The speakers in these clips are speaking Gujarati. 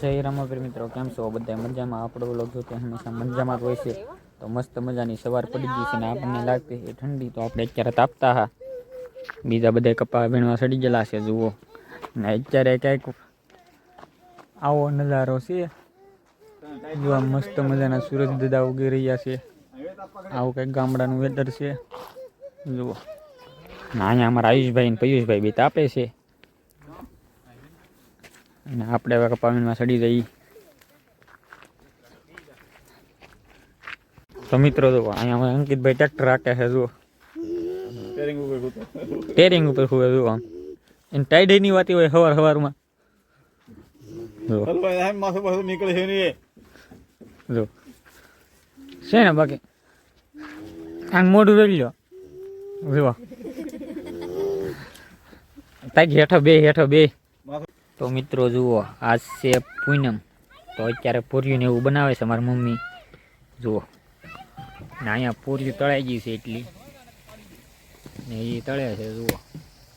જય રામાપીર મિત્રો, કેમ છો? બધા મજામાં? આપણો વ્લોગ જો કે હંમેશા મજામાં હોય છે. તો મસ્ત મજાની સવાર પડી ગઈ છે ને આપણને લાગતી એ ઠંડી, તો આપણે અત્યારે તાપતા હા. બીજા બધા કપા વીણવા સડી ગયેલા છે, જુઓ. ને અત્યારે ક્યાંક આવો નજારો છે. જો આ મસ્ત મજાના સૂરજ દાદા ઉગી રહ્યા છે. આવું કંઈક ગામડાનું વેધર છે. જુઓ. ના અહીંયા અમારા આયુષભાઈ ને પિયુષભાઈ બી તાપે છે. અને આપણે હવે કપાવીમાં સડી જઈ તો મિત્રો જો અહીંયા હવે અંકિતભાઈ ટ્રેક્ટર રાખે છે જુઓ. ટેરિંગ ઉપર હોય જુઓ આમ. એને ટાઈડની વાતી હોય સવાર સવારમાં. નીકળે છે ને જો છે ને બાકી? આમ મોઢું રહી લો જુઓ. હેઠો બે હેઠો બે. તો મિત્રો જુઓ આજ છે પૂનમ. તો અત્યારે પૂર્યું એવું બનાવે છે મારી મમ્મી. જુઓ. ને અહીંયા પૂર્યું તળાઈ ગઈ છે એટલી. ને એ તળે છે, જુઓ.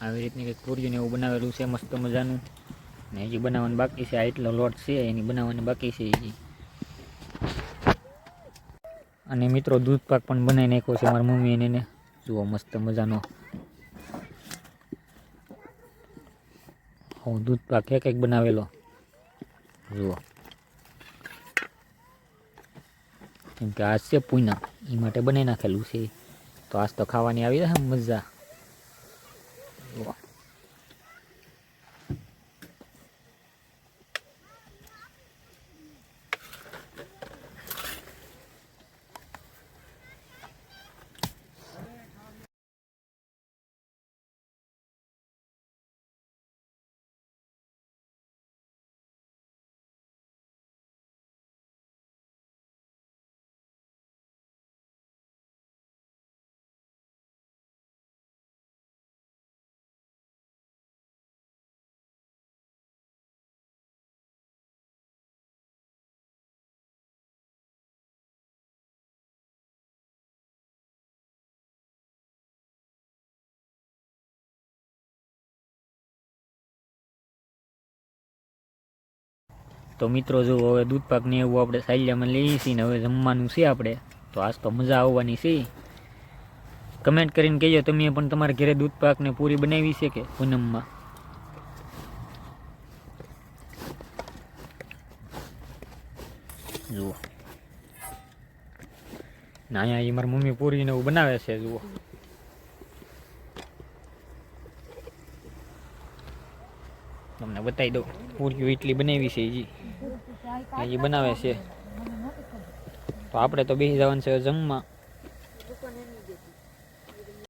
આવી રીતની કંઈક પૂર્યું ને એવું બનાવેલું છે, મસ્ત મજાનું. ને હજી બનાવવાનું બાકી છે, આ એટલો લોટ છે, એની બનાવવાની બાકી છે હજી. અને મિત્રો દૂધ પાક પણ બનાવી નાખ્યો છે મારી મમ્મી એને. જુઓ, મસ્ત મજાનો દૂધ પાક એક બનાવેલો. જુઓ. કેમ કે આ છે પૂના એ માટે બનાવી નાખેલું છે. તો આજ તો ખાવાની આવી જાય મજા. તો મિત્રો, જો હવે દૂધ પાક એવું આપણે સાયલામાં લઈએ છીએ ને હવે જમવાનું છે આપણે, તો આજ તો મજા આવવાની છે. કમેન્ટ કરીને કહેજો, તમે પણ તમારા ઘરે દૂધ પાક પૂરી બનાવી છે કે પૂનમમાં? જુઓ. ના, અહીંયા એ મારી મમ્મી પૂરીને એવું બનાવે છે, જુઓ. તમને બતાવી દઉં પૂરીઓ ઇડલી બનાવી છે હજી. હજી બનાવે છે. તો આપણે તો બેસી જવાનું છે જમવા.